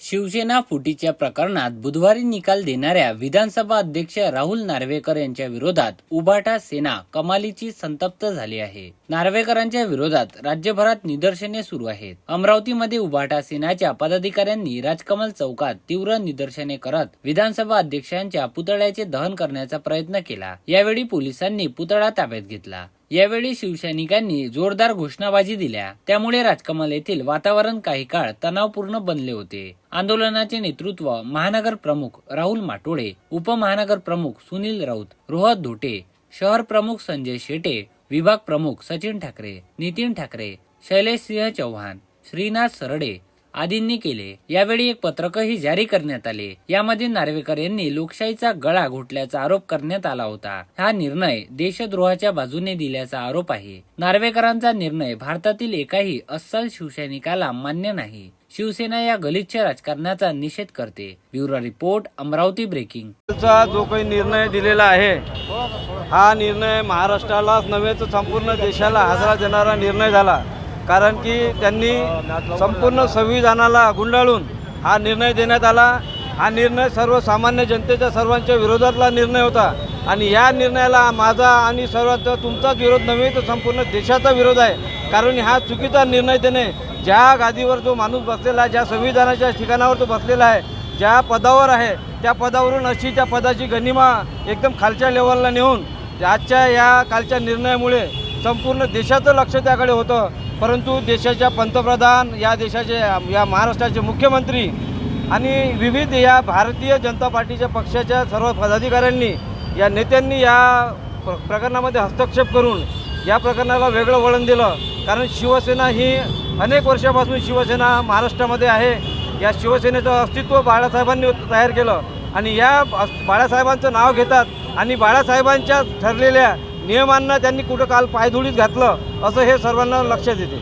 शिवसेना फुटीच्या प्रकरणात बुधवारी निकाल देणाऱ्या विधानसभा अध्यक्ष राहुल नार्वेकर यांच्या विरोधात उबाटा सेना कमालीची संतप्त झाली आहे. नार्वेकरांच्या विरोधात राज्यभरात निदर्शने सुरू आहेत. अमरावतीमध्ये उबाटा सेनाच्या पदाधिकाऱ्यांनी राजकमल चौकात तीव्र निदर्शने करत विधानसभा अध्यक्षांच्या पुतळ्याचे दहन करण्याचा प्रयत्न केला. यावेळी पोलिसांनी पुतळा ताब्यात घेतला. यावेळी शिवसैनिकांनी जोरदार घोषणाबाजी दिल्या. त्यामुळे राजकमल येथील वातावरण काही काळ तणावपूर्ण बनले होते. आंदोलनाचे नेतृत्व महानगर प्रमुख राहुल माटोळे उपमहानगर प्रमुख सुनील राऊत रोहत धोटे शहर प्रमुख संजय शेटे विभाग प्रमुख सचिन ठाकरे नितीन ठाकरे शैलेश सिंह चौहान श्रीनाथ सरडे आदींनी केले. यावेळी एक पत्रकही जारी करण्यात आले. यामध्ये नार्वेकर यांनी लोकशाहीचा गळा घोटल्याचा आरोप करण्यात आला होता. हा निर्णय देशद्रोहाच्या बाजूने दिल्याचा आरोप आहे. नार्वेकरांचा निर्णय भारतातील एकाही अस्सल शिवसैनिकाला मान्य नाही. शिवसेना या गलिच्छ राजकारणाचा निषेध करते. Bureau report Amravati breaking. जो काही निर्णय दिलेला आहे हा निर्णय महाराष्ट्रालाच नव्हे तर संपूर्ण देशाला हादरा देणारा निर्णय झाला. कारण की त्यांनी संपूर्ण संविधानाला गुंडाळून हा निर्णय देण्यात आला. हा निर्णय सर्वसामान्य जनतेच्या सर्वांच्या विरोधातला निर्णय होता. आणि या निर्णयाला माझा आणि सर्वांचा तुमचाच विरोध नव्हे तर संपूर्ण देशाचा विरोध आहे. कारण हा चुकीचा निर्णय देणे ज्या गादीवर जो माणूस बसलेला आहे ज्या संविधानाच्या ठिकाणावर तो बसलेला आहे ज्या पदावर आहे त्या पदावरून अशी त्या पदाची गनिमा एकदम खालच्या लेवलला नेऊन आजच्या या कालच्या निर्णयामुळे संपूर्ण देशाचं लक्ष त्याकडे होतं. परंतु देशाच्या पंतप्रधान या देशाचे या महाराष्ट्राचे मुख्यमंत्री आणि विविध या भारतीय जनता पार्टीच्या पक्षाच्या सर्व पदाधिकाऱ्यांनी या नेत्यांनी या प्र प्रकरणामध्ये हस्तक्षेप करून या प्रकरणाला वेगळं वळण दिलं. कारण शिवसेना ही अनेक वर्षापासून शिवसेना महाराष्ट्रामध्ये आहे. या शिवसेनेचं अस्तित्व बाळासाहेबांनी तयार केलं. आणि या बाळासाहेबांचं नाव घेतात आणि बाळासाहेबांच्या ठरलेल्या नियमांना त्यांनी कुठं काल पायधुळीत घातलं असं हे सर्वांना लक्षात येते.